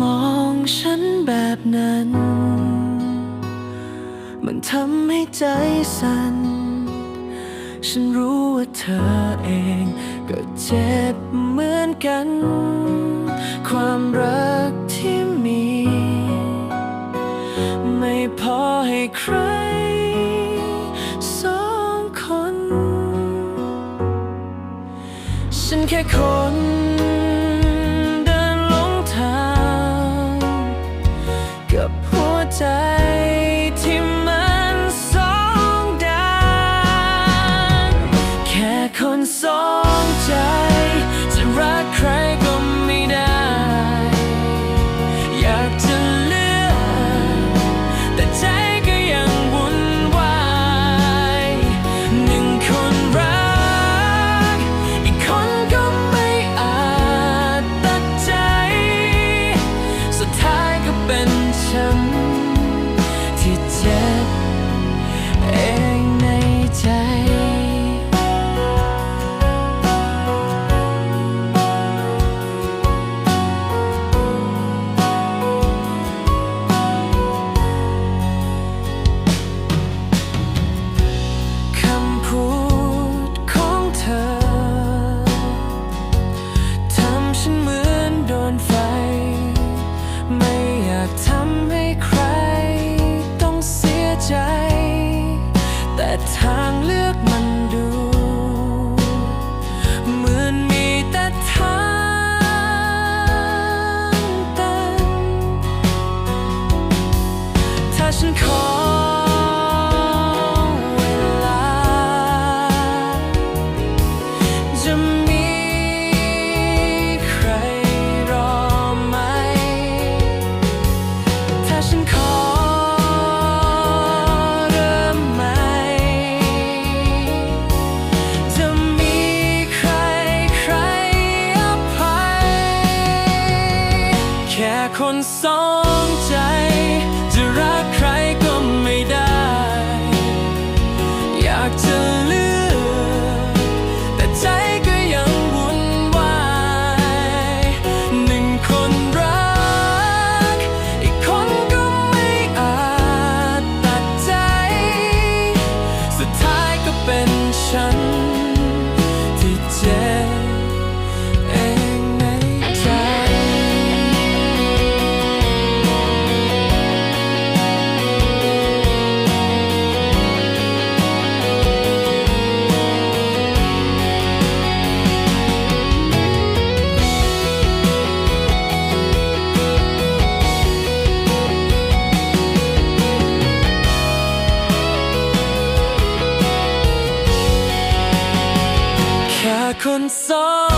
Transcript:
มองฉันแบบนั้น มันทำให้ใจสั่น ฉันรู้ว่าเธอเองก็เจ็บเหมือนกัน ความรักที่มี ไม่พอให้ใครสองคน ฉันแค่คน กับหัวใจที่มันสองด้านแค่คนสองใจ ฉันขอเวลา จะมีใครรอไหม ถ้าฉันขอเริ่มใหม่ จะมีใครใครอภัย แค่คนสอง couldn't solve